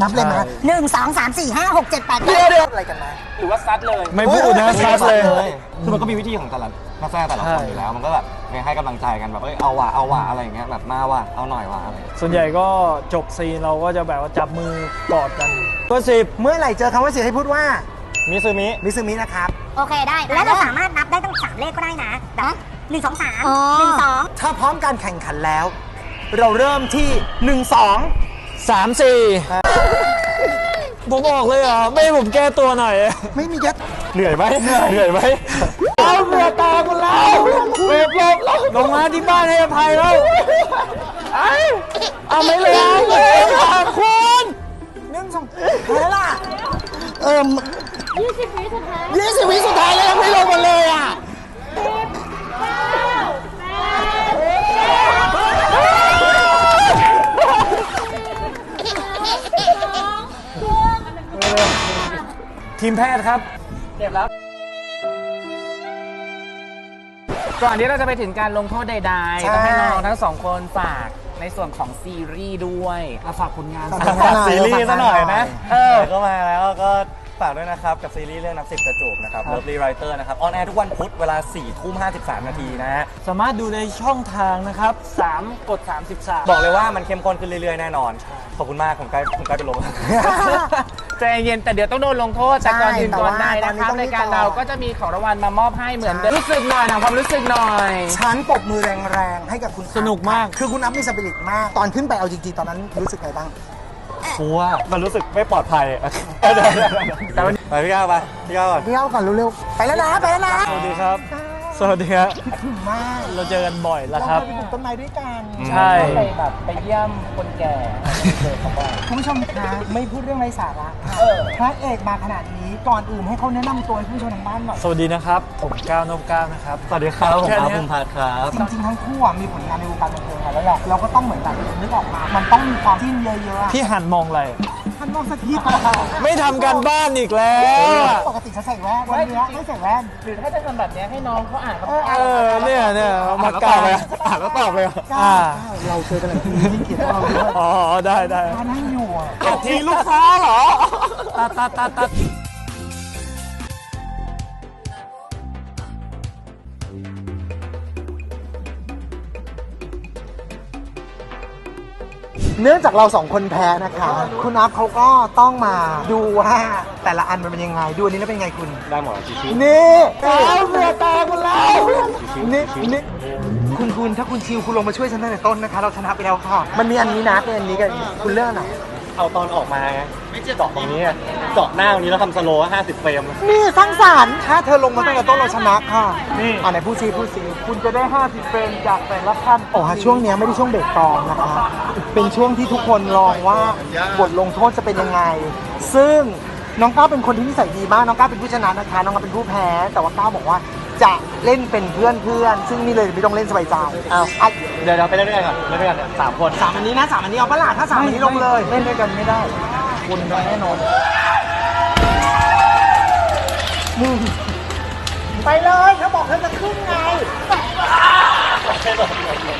นับเลยมาใช่หนึ่งสองสามสี่ห้าหกเจ็ดแปดเดี๋ยวเดี๋ยวอะไรกันนะหรือว่าซัดเลยไม่พูดนะซัดเลยคือมันก็มีวิธีของแต่ละนักแสดงแต่ละคนใช่อยู่แล้ว มันก็แบบให้กำลังใจกันแบบเอ้ยเอาว่ะเอาว่ะอะไรอย่างเงี้ยแบบมาว่ะเอาหน่อยว่ะอะไรอย่างเงี้ยส่วนใหญ่ก็จบซีนเราก็จะแบบว่าจับมือกอดกันก็สิบเมื่อไหร่เจอคำว่าสิให้พูดว่ามิซูมิมิซึมินะครับโอเคได้แล้วเราสามารถนับได้ตั้งสามเลขก็ได้นะแบบหนึ่งสองสามหนึ่งสองถ้าพร้อมการแข่งขันแล้ว เราเริ่มที่หนึ่งสองสามสี่ ผมออกเลยเหรอะไม่ให้ผมแก้ตัวหน่อย ไม่มียัดเหนื่อยไหมเหนื่อยไหมเอาเบื่อตาคุณแล้วเว็บลบลงมาที่บ้านให้อภัยแล้วไอ้เอาไม่เลยเอาเลยค่ะคุณหนึ่งสองแพ้ล่ะเอิ่มยี่สิบวิสุดท้ายยี่สิบวิสุดท้ายแล้วยังไม่ลงมาเลยอะ ทีมแพทย์ครับเก็บแล้วก่อนที่เราจะไปถึงการลงโทษใดๆต้องให้น้องๆทั้งสองคนฝากในส่วนของซีรีส์ด้วย อะฝากผลงานฝากผลงานหน่อยซีรีส์ซะหน่อยนะเออ ก็มาแล้วก็ฝากด้วยนะครับ กับซีรีส์เรื่องนักสิบกระจูบนะครับ Lovely Writer นะครับ ออนแอร์ทุกวันพุธเวลา4ทุ่ม53นาทีนะฮะ สามารถดูในช่องทางนะครับ 3 กด 33บอกเลยว่ามันเข้มข้นขึ้นเรื่อยๆ แน่นอน ขอบคุณมากผมใกล้ผมใกล้ไปลง ใจเย็นแต่เดี๋ยวต้องโดนลงโทษแต่ก่อนอื่นก่อนใดแต่นะว่าครับตอนนี้ในการต้องรีบเราต่อ ก็จะมีของรางวัลมามอบให้เหมือนเดิมรู้สึกหน่อยนะความรู้สึกหน่อย ฉันปรบมือแรงๆให้กับคุณสนุกมาก คือคุณอัพมีสปิริตมาก ตอนขึ้นไปเอาจริงๆตอนนั้นรู้สึกไงบ้าง กลัวมันรู้สึกไม่ปลอดภัยแต่วันไปพี่ก้าวไปพี่ก้าวก่อน พี่เอาก่อนเร็วๆ ไปแล้วนะ ไปแล้วนะ สวัสดีครับ ส วัสดีครับถึงมากเราเจอกันบ่อยแล้วเราครับเคยไปปลูกต้นไม้ด้วยกันใช่ ไปแบบไปเยี่ยมคนแก่เจอเขาบ่อยคุณผู้ชมคะไม่พูดเรื่องไร้สาระค่ะพระเอกมาขนาดนี้ก่อนอื่นให้เขาแนะนำตัวให้ผู้ชมทางบ้านหน่อย สวัสดีนะครับ ผมก้าวนพก้าวนะครับ สวัสดีครับผมแค่อาเนี้ยภูมิพัฒน์ครับจริงๆทั้งคู่อะมีผลงานในวงการบันเทิงมาแล้วแหละเราก็ต้องเหมือนแบบนึกออกมา มันต้องมีความจิ้นเยอะๆอะพี่หันมองอะไร ท่านมองสกีปไม่ทำการบ้านอีกแล้วอะปกติจะใส่แว่นวันนี้ไม่ใส่แว่นหรือถ้าจะทำแบบเนี้ยให้น้องเขาอ่านเขาเออเออเนี่ยเนี่ยมากล่าวอ่านแล้วตอบเลยอ่าเราเจอกันหลายทีที่เกียรติเราด้วยอ๋อได้ได้มานั่งอยู่อะทีลูกค้าเหรอ ตัดตัดตัดตัด เนื่องจากเราสองคนแพ้นะคะ คุณอัพเขาก็ต้องมาดูว่าแต่ละอันมันเป็นยังไง ดูอันนี้แล้วเป็นไงคุณ ได้หมดชิชินี่เอาเสือตาคุณแล้วนี่นี่คุณคุณถ้าคุณชิวคุณลงมาช่วยฉันตั้งแต่ต้นนะคะ เราชนะไปแล้วค่ะ มันมีอันนี้นะเป็นอันนี้กับอันนี้คุณเลือกอันไหน เอาตอนออกมาไงเจาะตรงนี้ไงเจาะหน้าตรงนี้แล้วทำสโลว์50เฟรม นี่สร้างสรรค์ ถ้าเธอลงมาตั้งแต่ต้นเราชนะค่ะนี่ อ่าไหนพูดซิพูดซิคุณจะได้ 50 เฟรมจากแต่ละท่านโอ้ฮะช่วงเนี้ยไม่ได้ช่วงเบรกกองนะคะ เป็นช่วงที่ทุกคนรอว่าบทลงโทษจะเป็นยังไง ซึ่งน้องก้าวเป็นคนที่นิสัยดีมาก น้องก้าวเป็นผู้ชนะนะคะ น้องก้าวเป็นผู้แพ้ แต่ว่าก้าวบอกว่า จะเล่นเป็นเพื่อนเพื่อนๆซึ่งนี่เลยไม่ต้องเล่นสบายใจอ้าวอะเดี๋ยวเราไปเล่นด้วยกันก่อนเล่นด้วยกันเนี่ยสามคนสามอันนี้นะสามอันนี้เอาปะล่ะถ้าสามอันนี้ลงเลยเล่นด้วยกันไม่ได้คุณแน่นอนมึงไปเลยเขาบอกเธอจะขึ้นไง